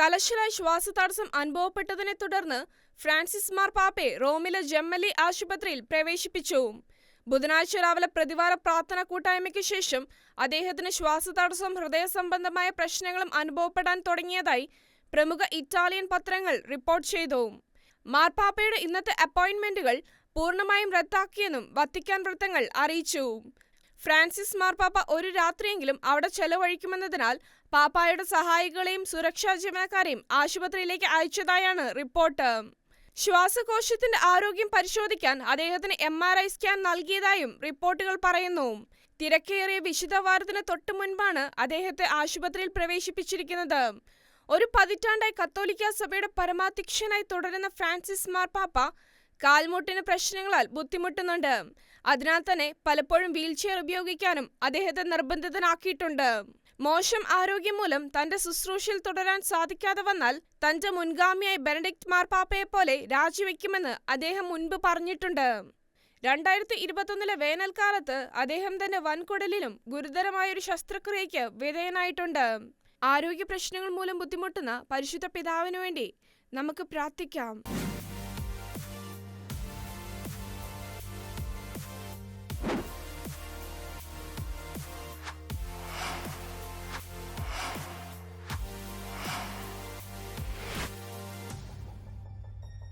കലശലായി ശ്വാസതടസ്സം അനുഭവപ്പെട്ടതിനെ തുടർന്ന് ഫ്രാൻസിസ് മാർപാപ്പയെ റോമിലെ ജെമ്മലി ആശുപത്രിയിൽ പ്രവേശിപ്പിച്ചു. ബുധനാഴ്ച രാവിലെ പ്രതിവാര പ്രാർത്ഥന കൂട്ടായ്മയ്ക്ക് ശേഷം അദ്ദേഹത്തിന് ശ്വാസതടസ്സം ഹൃദയ സംബന്ധമായ പ്രശ്നങ്ങളും അനുഭവപ്പെടാൻ തുടങ്ങിയതായി പ്രമുഖ ഇറ്റാലിയൻ പത്രങ്ങൾ റിപ്പോർട്ട് ചെയ്തു. മാർപാപ്പയുടെ ഇന്നത്തെ അപ്പോയിന്റ്മെന്റുകൾ പൂർണമായും റദ്ദാക്കിയെന്നും വത്തിക്കാൻ വൃത്തങ്ങൾ അറിയിച്ചു. ഫ്രാൻസിസ് മാർപ്പാപ്പ ഒരു രാത്രിയെങ്കിലും അവിടെ ചെലവഴിക്കുമെന്നതിനാൽ പാപ്പായുടെ സഹായികളെയും സുരക്ഷാ ജീവനക്കാരെയും ആശുപത്രിയിലേക്ക് അയച്ചതായാണ് റിപ്പോർട്ട്. ശ്വാസകോശത്തിന്റെ ആരോഗ്യം പരിശോധിക്കാൻ അദ്ദേഹത്തിന് എം ആർ ഐ സ്കാൻ നൽകിയതായും റിപ്പോർട്ടുകൾ പറയുന്നു. തിരക്കേറിയ വിശുദ്ധവാരത്തിന് തൊട്ടു മുൻപാണ് അദ്ദേഹത്തെ ആശുപത്രിയിൽ പ്രവേശിപ്പിച്ചിരിക്കുന്നത്. ഒരു പതിറ്റാണ്ടായി കത്തോലിക്ക സഭയുടെ പരമാധ്യക്ഷനായി തുടരുന്ന ഫ്രാൻസിസ് മാർപ്പാപ്പ കാൽമുട്ടിന് പ്രശ്നങ്ങളാൽ ബുദ്ധിമുട്ടുന്നുണ്ട്. അതിനാൽ തന്നെ പലപ്പോഴും വീൽചെയർ ഉപയോഗിക്കാനും അദ്ദേഹത്തെ നിർബന്ധിതനാക്കിയിട്ടുണ്ട്. മോശം ആരോഗ്യം മൂലം തന്റെ ശുശ്രൂഷയിൽ തുടരാൻ സാധിക്കാതെ വന്നാൽ തന്റെ മുൻഗാമിയായി ബെനഡിക്ട് മാർപ്പാപ്പയെ പോലെ രാജിവെക്കുമെന്ന് അദ്ദേഹം മുൻപ് പറഞ്ഞിട്ടുണ്ട്. രണ്ടായിരത്തി ഇരുപത്തൊന്നിലെ വേനൽക്കാലത്ത് അദ്ദേഹം തന്റെ വൻകുടലിലും ഗുരുതരമായൊരു ശസ്ത്രക്രിയയ്ക്ക് വിധേയനായിട്ടുണ്ട്. ആരോഗ്യ പ്രശ്നങ്ങൾ മൂലം ബുദ്ധിമുട്ടുന്ന പരിശുദ്ധ പിതാവിനു വേണ്ടി നമുക്ക് പ്രാർത്ഥിക്കാം.